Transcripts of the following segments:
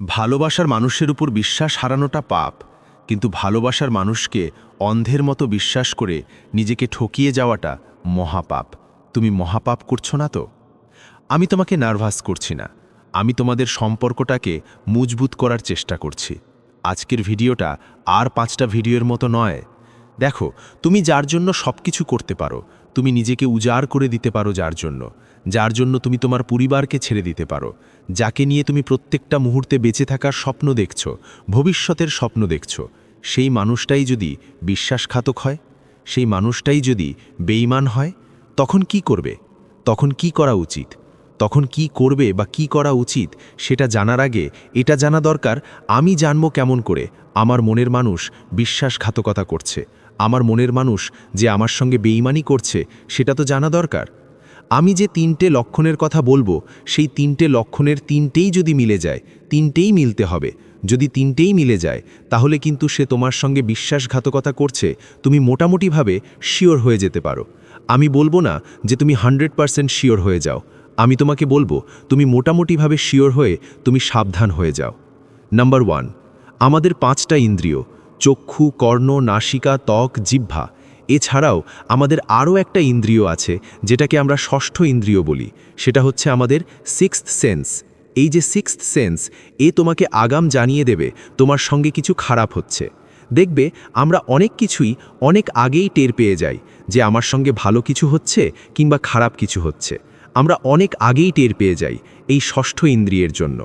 ভালোবাসার মানুষের উপর বিশ্বাস হারানোটা পাপ, কিন্তু ভালোবাসার মানুষকে অন্ধের মতো বিশ্বাস করে নিজেকে ঠকিয়ে যাওয়াটা মহাপাপ। তুমি মহাপাপ করছ না তো? আমি তোমাকে নার্ভাস করছি না। আমি তোমাদের সম্পর্কটাকে মজবুত করার চেষ্টা করছি। আজকের ভিডিওটা আর পাঁচটা ভিডিওর মতো নয়। দেখো, তুমি যার জন্য সব কিছু করতে পারো তুমি নিজেকে উজাড় করে দিতে পারো যার জন্য। যার জন্য তুমি তোমার পরিবারকে ছেড়ে দিতে পারো। যাকে নিয়ে তুমি প্রত্যেকটা মুহূর্তে বেঁচে থাকার স্বপ্ন দেখছ, ভবিষ্যতের স্বপ্ন দেখছ, সেই মানুষটাই যদি বিশ্বাসঘাতক হয়, সেই মানুষটাই যদি বেইমান হয়, তখন কি করবে? তখন কি করা উচিত? তখন কি করবে বা কি করা উচিত সেটা জানার আগে এটা জানা দরকার, আমি জানব কেমন করে আমার মনের মানুষ বিশ্বাসঘাতকতা করছে। আমার মনের মানুষ যে আমার সঙ্গে বেইমানি করছে, সেটা তো জানা দরকার। আমি যে তিনটে লক্ষণের কথা বলব, সেই তিনটে লক্ষণের তিনটেই যদি মিলে যায়, তিনটেই মিলতে হবে। যদি তিনটেই মিলে যায়, তাহলে কিন্তু সে তোমার সঙ্গে বিশ্বাসঘাতকতা করছে, তুমি মোটামুটিভাবে শিওর হয়ে যেতে পারো। আমি বলব না যে তুমি হান্ড্রেড পারসেন্ট শিওর হয়ে যাও। আমি তোমাকে বলব, তুমি মোটামুটিভাবে শিওর হয়ে তুমি সাবধান হয়ে যাও। নাম্বার ওয়ান, আমাদের পাঁচটা ইন্দ্রিয়। চক্ষু, কর্ণ, নাসিকা, ত্বক, জিহ্বা। এছাড়াও আমাদের আরও একটা ইন্দ্রিয় আছে, যেটাকে আমরা ষষ্ঠ ইন্দ্রিয় বলি। সেটা হচ্ছে আমাদের সিক্সথ সেন্স এই যে সিক্সথ সেন্স এ তোমাকে আগাম জানিয়ে দেবে, তোমার সঙ্গে কিছু খারাপ হচ্ছে। দেখবে, আমরা অনেক কিছুই অনেক আগেই টের পেয়ে যাই, যে আমার সঙ্গে ভালো কিছু হচ্ছে কিংবা খারাপ কিছু হচ্ছে। আমরা অনেক আগেই টের পেয়ে যাই এই ষষ্ঠ ইন্দ্রিয়ের জন্য।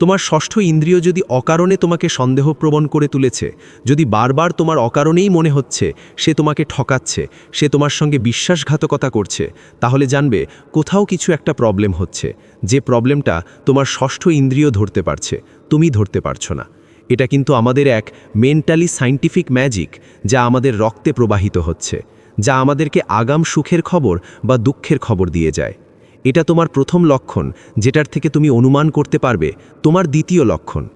তোমার ষষ্ঠ ইন্দ্রিয় যদি অকারণে তোমাকে সন্দেহপ্রবণ করে তুলেছে, যদি বারবার তোমার অকারণেই মনে হচ্ছে, সে তোমাকে ঠকাচ্ছে, সে তোমার সঙ্গে বিশ্বাসঘাতকতা করছে, তাহলে জানবে কোথাও কিছু একটা প্রবলেম হচ্ছে। যে প্রবলেমটা তোমার ষষ্ঠ ইন্দ্রিয় ধরতে পারছে, তুমি ধরতে পারছ না। এটা কিন্তু আমাদের এক মেন্টালি সাইন্টিফিক ম্যাজিক যা আমাদের রক্তে প্রবাহিত হচ্ছে, যা আমাদেরকে আগাম সুখের খবর বা দুঃখের খবর দিয়ে যায়। এটা তোমার প্রথম লক্ষণ, যেটার থেকে তুমি অনুমান করতে পারবে, তোমার দ্বিতীয় লক্ষণ।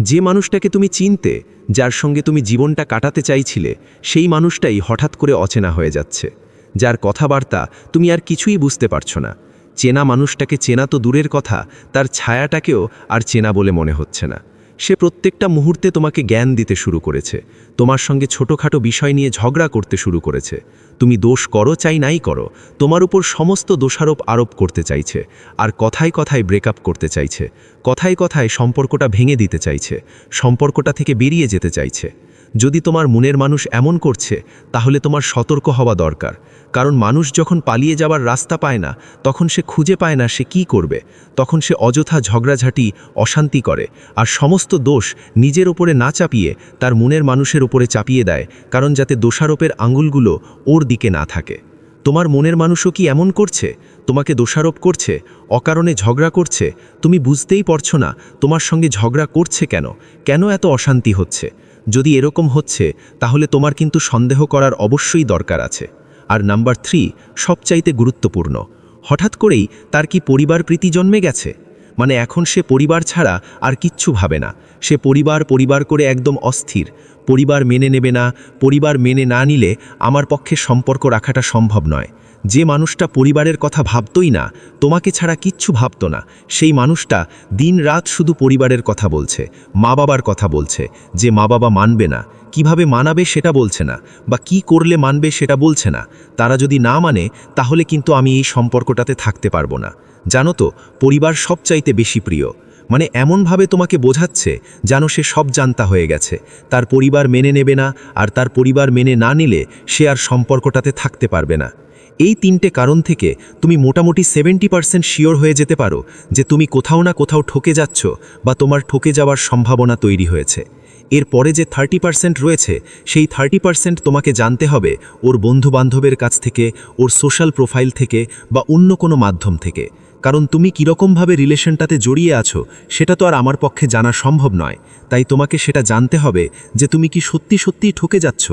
যে মানুষটাকে তুমি চিনতে, যার সঙ্গে তুমি জীবনটা কাটাতে চাইছিলে, সেই মানুষটাই হঠাৎ করে অচেনা হয়ে যাচ্ছে। যার কথাবার্তা তুমি আর কিছুই বুঝতে পারছ না। চেনা মানুষটাকে চেনা তো দূরের কথা, তার ছায়াটাকেও আর চেনা বলে মনে হচ্ছে না। সে প্রত্যেকটা মুহূর্তে তোমাকে জ্ঞান দিতে শুরু করেছে। তোমার সঙ্গে ছোটোখাটো বিষয় নিয়ে ঝগড়া করতে শুরু করেছে। তুমি দোষ করো চাই নাই করো, তোমার উপর সমস্ত দোষারোপ আরোপ করতে চাইছে, আর কথায় কথায় ব্রেকআপ করতে চাইছে, কথায় কথায় সম্পর্কটা ভেঙে দিতে চাইছে, সম্পর্কটা থেকে বেরিয়ে যেতে চাইছে। যদি তোমার মনের মানুষ এমন করছে, তাহলে তোমার সতর্ক হওয়া দরকার। কারণ মানুষ যখন পালিয়ে যাবার রাস্তা পায় না, তখন সে খুঁজে পায় না সে কি করবে। তখন সে অযথা ঝগড়াঝাঁটি, অশান্তি করে। আর সমস্ত দোষ নিজের ওপরে না চাপিয়ে তার মনের মানুষের ওপরে চাপিয়ে দেয়, কারণ যাতে দোষারোপের আঙুলগুলো ওর দিকে না থাকে। তোমার মনের মানুষও কি এমন করছে? তোমাকে দোষারোপ করছে? অকারণে ঝগড়া করছে? তুমি বুঝতেই পারছ না, তোমার সঙ্গে ঝগড়া করছে কেন? কেন এত অশান্তি হচ্ছে? যদি এরকম হচ্ছে, তাহলে তোমার কিন্তু সন্দেহ করার অবশ্যই দরকার আছে। আর নাম্বার থ্রি, সবচাইতে গুরুত্বপূর্ণ, হঠাৎ করেই তার কি পরিবার প্রীতি জন্মে গেছে? মানে এখন সে পরিবার ছাড়া আর কিচ্ছু ভাবে না। সে পরিবার পরিবার করে একদম অস্থির। পরিবার মেনে নেবে না, পরিবার মেনে না নিলে আমার পক্ষে সম্পর্ক রাখাটা সম্ভব নয়। যে মানুষটা পরিবারের কথা ভাবতই না, তোমাকে ছাড়া কিচ্ছু ভাবত না। সেই মানুষটা দিন রাত শুধু পরিবারের কথা বলছে মা বাবার কথা বলছে, যে মা বাবা মানবে না। কীভাবে মানাবে সেটা বলছে না, বা কি করলে মানবে সেটা বলছে না। তারা যদি না মানে তাহলে কিন্তু আমি এই সম্পর্কটাতে থাকতে পারব না। জানো তো, পরিবার সবচাইতে বেশি প্রিয়। মানে এমনভাবে তোমাকে বোঝাচ্ছে যেন সে সব জানতা হয়ে গেছে। তার পরিবার মেনে নেবে না, আর তার পরিবার মেনে না নিলে সে আর সম্পর্কটাতে থাকতে পারবে না। এই তিনটে কারণ থেকে তুমি মোটামুটি সেভেন্টি পার্সেন্ট শিওর হয়ে যেতে পারো যে তুমি কোথাও না কোথাও ঠকে যাচ্ছ বা তোমার ঠকে যাওয়ার সম্ভাবনা তৈরি হয়েছে। এর পরে যে থার্টি পার্সেন্ট রয়েছে, সেই থার্টি পার্সেন্ট তোমাকে জানতে হবে ওর বন্ধুবান্ধবের কাছ থেকে, ওর সোশ্যাল প্রোফাইল থেকে বা অন্য কোনো মাধ্যম থেকে। কারণ তুমি কীরকমভাবে রিলেশনটাতে জড়িয়ে আছো, সেটা তো আর আমার পক্ষে জানা সম্ভব নয়। তাই তোমাকে সেটা জানতে হবে যে তুমি কি সত্যি সত্যিই ঠকে যাচ্ছ।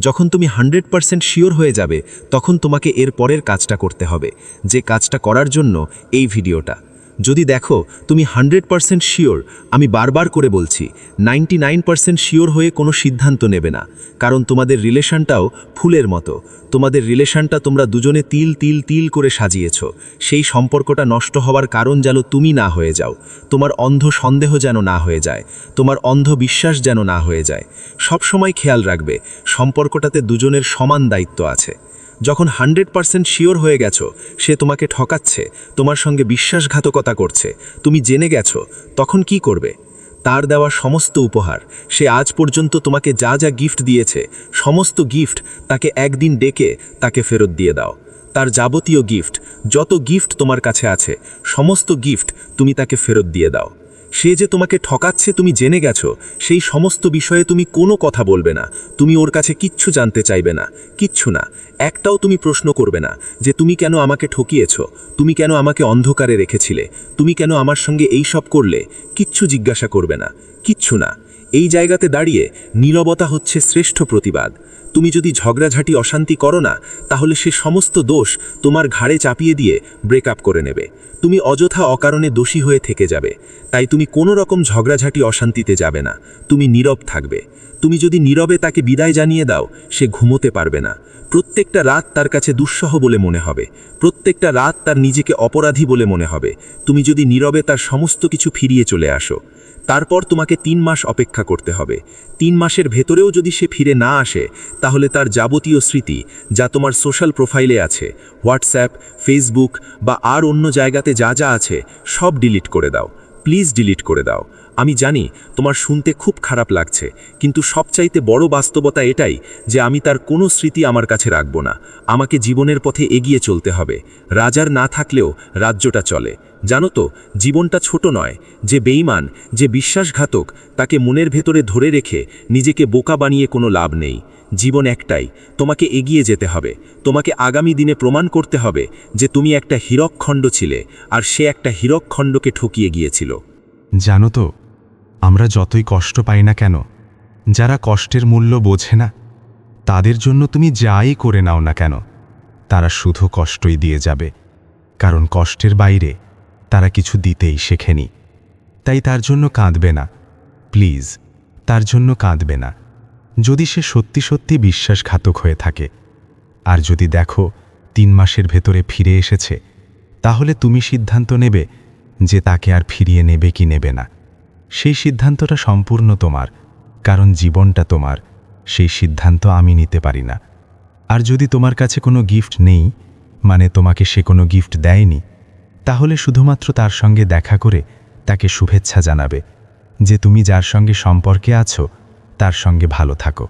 যখন তুমি হান্ড্রেড পারসেন্ট শিওর হয়ে যাবে, তখন তোমাকে এর পরের কাজটা করতে হবে। যে কাজটা করার জন্য এই ভিডিওটা। যদি দেখো, তুমি হান্ড্রেড পারসেন্ট শিওর, আমি বারবার করে বলছি, নাইনটি নাইন পারসেন্ট শিওর হয়ে কোনো সিদ্ধান্ত নেবে না। কারণ তোমাদের রিলেশনটাও ফুলের মতো। তোমাদের রিলেশনটা তোমরা দুজনে তিল তিল তিল করে সাজিয়েছ। সেই সম্পর্কটা নষ্ট হওয়ার কারণ যেন তুমি না হয়ে যাও। তোমার অন্ধ সন্দেহ যেন না হয়ে যায়। তোমার অন্ধ বিশ্বাস যেন না হয়ে যায়। সবসময় খেয়াল রাখবে, সম্পর্কটাতে দুজনের সমান দায়িত্ব আছে। যখন হান্ড্রেড পারসেন্ট শিওর হয়ে গেছো, সে তোমাকে ঠকাচ্ছে, তোমার সঙ্গে বিশ্বাসঘাতকতা করছে, তুমি জেনে গেছো, তখন কি করবে? তার দেওয়া সমস্ত উপহার, সে আজ পর্যন্ত তোমাকে যা যা গিফট দিয়েছে, সমস্ত গিফট তাকে একদিন ডেকে তাকে ফেরত দিয়ে দাও। তার যাবতীয় গিফট যত গিফট তোমার কাছে আছে, সমস্ত গিফট তুমি তাকে ফেরত দিয়ে দাও। সে যে তোমাকে ঠকাচ্ছে তুমি জেনে গেছো, সেই সমস্ত বিষয়ে তুমি কোনো কথা বলবে না, তুমি ওর কাছে কিচ্ছু জানতে চাইবে না, কিচ্ছু না, একটাও তুমি প্রশ্ন করবে না যে তুমি কেন আমাকে ঠকিয়েছ, তুমি কেন আমাকে অন্ধকারে রেখেছিলে, তুমি কেন আমার সঙ্গে এই সব করলে, কিচ্ছু জিজ্ঞাসা করবে না, কিচ্ছু না। এই জায়গাতে দাঁড়িয়ে নীরবতা হচ্ছে শ্রেষ্ঠ প্রতিবাদ। তুমি যদি ঝগড়াঝাটি, অশান্তি করো না, তাহলে সে সমস্ত দোষ তোমার ঘাড়ে চাপিয়ে দিয়ে ব্রেকআপ করে নেবে। তুমি অযথা অকারণে দোষী হয়ে থেকে যাবে। তাই তুমি কোনো রকম ঝগড়াঝাটি, অশান্তিতে যাবে না। তুমি নীরব থাকবে। তুমি যদি নীরবে তাকে বিদায় জানিয়ে দাও, সে ঘুমোতে পারবে না। প্রত্যেকটা রাত তার কাছে দুঃসহ বলে মনে হবে। প্রত্যেকটা রাত তার নিজেকে অপরাধী বলে মনে হবে। তুমি যদি নীরবে তার সমস্ত কিছু ফিরিয়ে চলে আসো। তারপর তোমাকে তিন মাস অপেক্ষা করতে হবে। তিন মাসের ভেতরেও যদি সে ফিরে না আসে, তাহলে তার যাবতীয় স্মৃতি, যা তোমার সোশ্যাল প্রোফাইলে আছে, হোয়াটসঅ্যাপ, ফেসবুক বা আর অন্য জায়গাতে যা যা আছে, সব ডিলিট করে দাও। প্লিজ ডিলিট করে দাও। আমি জানি তোমার শুনতে খুব খারাপ লাগছে, কিন্তু সবচাইতে বড় বাস্তবতা এটাই যে আমি তার কোনো স্মৃতি আমার কাছে রাখব না। আমাকে জীবনের পথে এগিয়ে চলতে হবে। রাজার না থাকলেও রাজ্যটা চলে। জানো তো, জীবনটা ছোট নয়, যে বেইমান যে বিশ্বাসঘাতক, তাকে মনের ভেতরে ধরে রেখে নিজেকে বোকা বানিয়ে কোনো লাভ নেই। জীবন একটাই, তোমাকে এগিয়ে যেতে হবে। তোমাকে আগামী দিনে প্রমাণ করতে হবে যে তুমি একটা হীরকখণ্ড ছিলে, আর সে একটা হীরকখণ্ডকে ঠকিয়ে গিয়েছিল। জানো তো আমরা যতই কষ্ট পাই না কেন, যারা কষ্টের মূল্য বোঝে না, তাদের জন্য তুমি যাই করে নাও না কেন, তারা শুধু কষ্টই দিয়ে যাবে, কারণ কষ্টের বাইরে তারা কিছু দিতেই শেখেনি। তাই তার জন্য কাঁদবে না, প্লিজ, তার জন্য কাঁদবে না। যদি সে সত্যি সত্যি বিশ্বাসঘাতক হয়ে থাকে, আর যদি দেখো তিন মাসের ভেতরে ফিরে এসেছে, তাহলে তুমি সিদ্ধান্ত নেবে যে তাকে আর ফিরিয়ে নেবে কি নেবে না। সেই সিদ্ধান্তটা সম্পূর্ণ তোমার, কারণ জীবনটা তোমার, সেই সিদ্ধান্ত আমি নিতে পারি না। আর যদি তোমার কাছে কোনো গিফট নেই মানে তোমাকে সে কোনো গিফট দেয়নি, তাহলে শুধুমাত্র তার সঙ্গে দেখা করে তাকে শুভেচ্ছা জানাবে যে তুমি যার সঙ্গে সম্পর্কে আছো, তার সঙ্গে ভালো থাকো।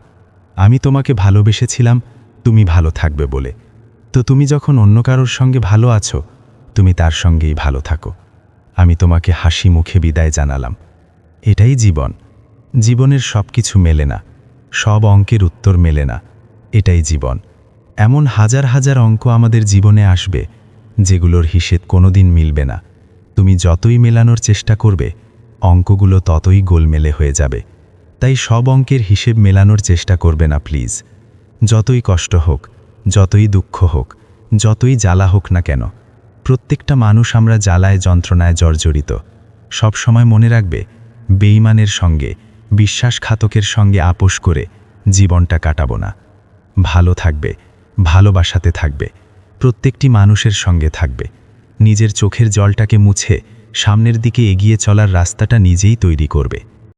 আমি তোমাকে ভালোবেসেছিলাম, তুমি ভালো থাকবে বলে। তো তুমি যখন অন্য কারোর সঙ্গে ভালো আছো, তুমি তার সঙ্গেই ভালো থাকো। আমি তোমাকে হাসি মুখে বিদায় জানালাম। এটাই জীবন। জীবনের সব কিছু মেলে না। সব অঙ্কের উত্তর মেলে না। এটাই জীবন। এমন হাজার হাজার অঙ্ক আমাদের জীবনে আসবে, যেগুলোর হিসেব কোনোদিন মিলবে না। তুমি যতই মেলানোর চেষ্টা করবে, অঙ্কগুলো ততই গোলমেলে হয়ে যাবে। তাই সব অঙ্কের হিসেব মেলানোর চেষ্টা করবে না, প্লিজ। যতই কষ্ট হোক, যতই দুঃখ হোক, যতই জ্বালা হোক না কেন, প্রত্যেকটা মানুষ আমরা জ্বালায়, যন্ত্রণায় জর্জরিত। সব সময় মনে রাখবে বেইমানের সঙ্গে, বিশ্বাসঘাতকের সঙ্গে আপোষ করে জীবনটা কাটাবো না। ভালো থাকবে, ভালোবাসাতে থাকবে, প্রত্যেকটি মানুষের সঙ্গে থাকবে। নিজের চোখের জলটাকে মুছে সামনের দিকে এগিয়ে চলার রাস্তাটা নিজেই তৈরি করবে।